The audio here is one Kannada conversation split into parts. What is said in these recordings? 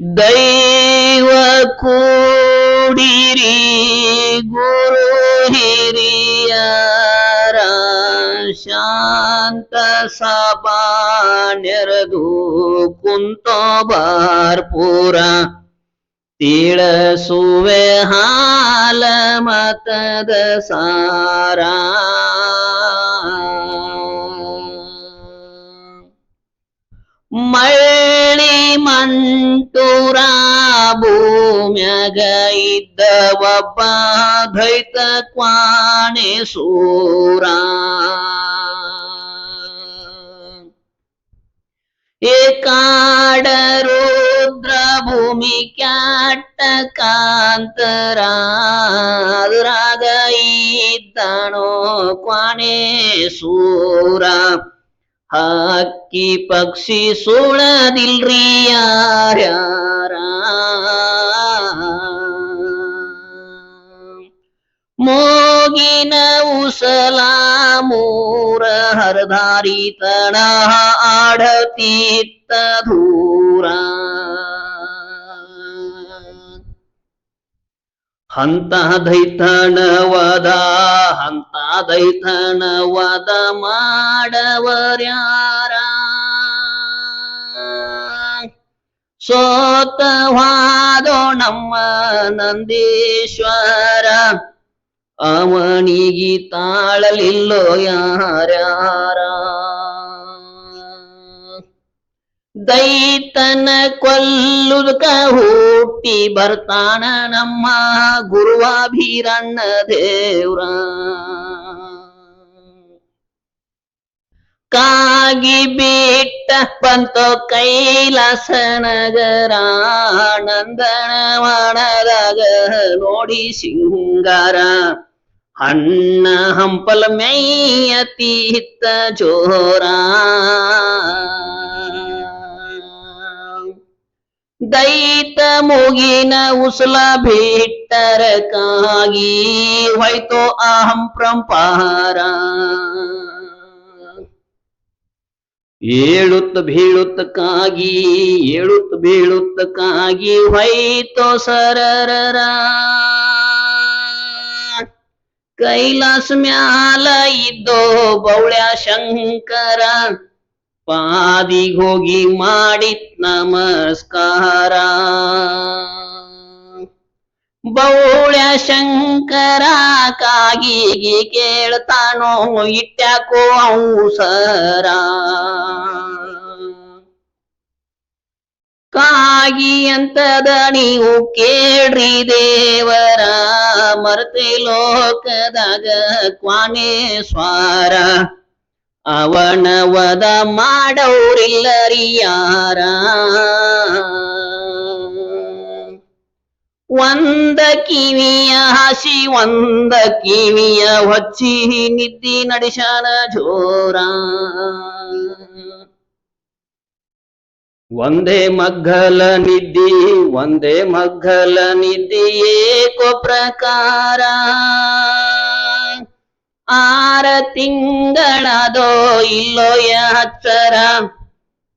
ದೈವ ಕೂಡಿರಿ ಗುರು ಹಿರಿಯರ ಶಾಂತ ಸಭಾ ನೆರೆದು ಕುಂತೋ ಹಾಲ ಮತದ ಸಾರ. ಮಳ್ಳಿ ಮಂಟೂರ ಭೂಮ್ಯಾಗ ಇದ್ದ ಒಬ್ಬ ಕ್ವಾಣೆ ಸೂರ ಏಕಾಡರುದ್ರ ಭೂಮಿ ಕ್ಯಾಟ ಕಾಂತರ ಅದ್ರಾಗ ಇದ್ದಣೋ ಕ್ವಾಣೆ ಸೂರ ಹಕ್ಕಿ ಪಕ್ಷಿ ಸುಳದಿಲ್ರಿ ಯಾರ್ಯಾರ ಮೋಗಿನ ಉಸಲ ಮೂರ ಹರದಾರಿ ತಣ ಆಡತೀತ್ತ ಧೂರ ಹಂತ ದೈತಣವದ ಹಂತ ದೈತಣವದ ಮಾಡವರ್ಯಾರ. ಸೋತವಾದೋ ನಮ್ಮ ನಂದೀಶ್ವರ ಅವನಿಗಿ ತಾಳಲಿಲ್ಲೋ ಯಾರ್ಯಾರ. ದೈತನ ಕೊಲ್ಲುದಕ ಹುಟ್ಟಿ ಬರ್ತಾನ ನಮ್ಮ ಗುರುವಾಭೀರಣ್ಣ ದೇವ್ರ. ಕಾಗಿ ಬಿಟ್ಟ ಬಂತ ಕೈಲಾಸ ನಗರ ನಂದನವನದಾಗ ನೋಡಿ ಸಿಂಗಾರ. ಅಣ್ಣ ಹಂಪಲ ಮೇಯತೀತ್ತ ಜೋರ. ದೈತ ಮುಗಿನ ಉಸಲ ಬಿಟ್ಟರ ಕಾಗಿ ಹೋಯ್ತೋ ಅಹಂ ಪ್ರಂಪಾರ ಏಳುತ್ತ ಬೀಳುತ್ತ ಕಾಗಿ ಏಳುತ್ತ ಬೀಳುತ್ತ ಕಾಗಿ ಹೋಯ್ತೋ ಸರರರ ಕೈಲಾಸ ಮ್ಯಾಲ ಇದ್ದೋ ಬೌಳ್ಯ ಶಂಕರ ಪಾದಿಗ್ ಹೋಗಿ ಮಾಡಿತ್ ನಮಸ್ಕಾರ. ಬೌಳ್ಯ ಶಂಕರ ಕಾಗಿಗಿ ಕೇಳ್ತಾನೋ ಇಟ್ಯಾಕೋ ಸರ. ಕಾಗಿ ಅಂತದ ನೀವು ಕೇಳ್ರಿ ದೇವರ, ಮರ್ತಿ ಲೋಕದಾಗ ಕ್ವಾನೆ ಅವನವದ ಮಾಡೌರಿಲ್ಲರಿ ಯಾರ ಒಂದ ಕಿವಿಯ ಹಸಿ, ಒಂದ ಕಿವಿಯ ಹೊಚ್ಚಿ ನಿದ್ದಿ ನಡೆಸನ ಜೋರ. ಒಂದೇ ಮಗ್ಗಲ ನಿದ್ದಿ, ಒಂದೇ ಮಗ್ಗಲ ನಿದ್ದಿಯೇ ಏಕೋ ಪ್ರಕಾರ. ಆರ ತಿಂಗಳದೋ ಇಲ್ಲೋ ಹಚ್ಚರ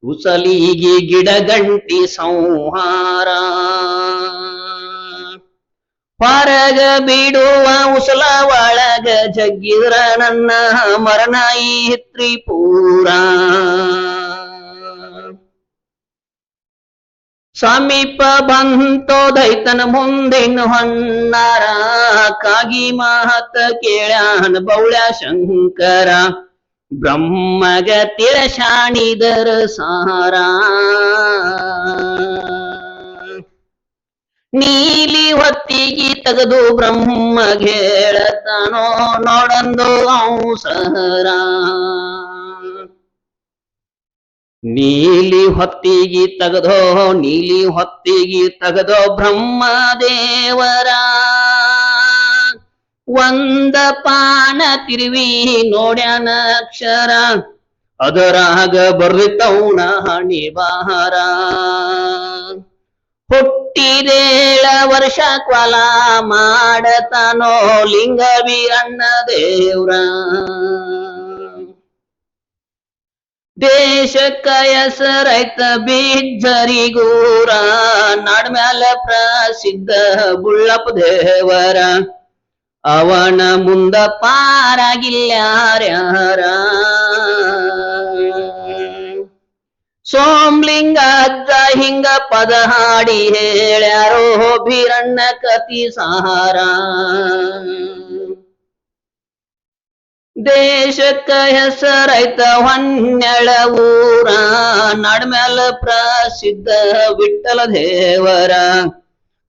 ಉಸಲಿಗಿ ಗಿಡಗಂಟಿ ಸಂಹಾರ. ಹೊರಗ ಬಿಡುವ ಉಸಲ ಒಳಗ ಜಗ್ಗಿದ್ರ ನನ್ನ ಮರಣ ಈ ತ್ರಿಪೂರ ಸಮೀಪ ಬಂತೋ ದೈತನ ಮುಂದಿನ ಹೊನ್ನಾರ ಕಾಗಿ ಮಹತ ಕೇಳ್ಯಾನ ಬೌಳ್ಯ ಶಂಕರ. ಬ್ರಹ್ಮಗ ತಿರಶಾಣಿದರ ಸಾರ. ನೀಲಿ ಹೊತ್ತಿಗೆ ತೆಗೆದು ಬ್ರಹ್ಮ ಹೇಳತನೋ ನೋಡಂದು ಔಸರ ನೀಲಿ ಹೊತ್ತಿಗೆ ತಗದೋ, ನೀಲಿ ಹೊತ್ತಿಗೆ ತಗದೋ ಬ್ರಹ್ಮ ದೇವರ ಒಂದ ಪಾನ ತಿರುವಿ ನೋಡ್ಯಾನ ಅಕ್ಷರ. ಅದರಾಗ ಬರ್ರಿತೌಣ ಹಣಿ ಬಹಾರ ಹುಟ್ಟಿದೇಳ ವರ್ಷ ಕ್ವಲ ಮಾಡತಾನೋ ಲಿಂಗ ಬೀರಣ್ಣ ದೇವ್ರ ದೇಶಕ್ಕ ಹೆಸರೈತ ನಾಡ ಮ್ಯಾಲ ಪ್ರಸಿದ್ಧ ಬುಳ್ಳಪ್ಪ ದೇವರ. ಅವನ ಮುಂದ ಪಾರಾಗಿಲ್ಲಾರ್ಯಾರ ಸೋಮ್ಲಿಂಗ ಅಜ್ಜ ಹಿಂಗ ಪದ ಹಾಡಿ ಹೇಳ್ಯಾರೋ ಬೀರಣ್ಣ ಕತಿ ಸಹಾರ ದೇಶಕ್ಕ ಹೆಸರೈತ ಹೊನ್ನೆಳ ಊರ ನಡ್ಮ್ಯಾಲ ಪ್ರಸಿದ್ಧ ವಿಠಲ ದೇವರ.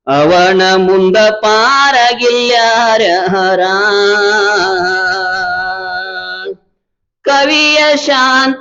ಅವನ ಮುಂದ ಪಾರಗಿಲ್ಯಾರ್ಯಾರ ಕವಿಯ ಶಾಂತ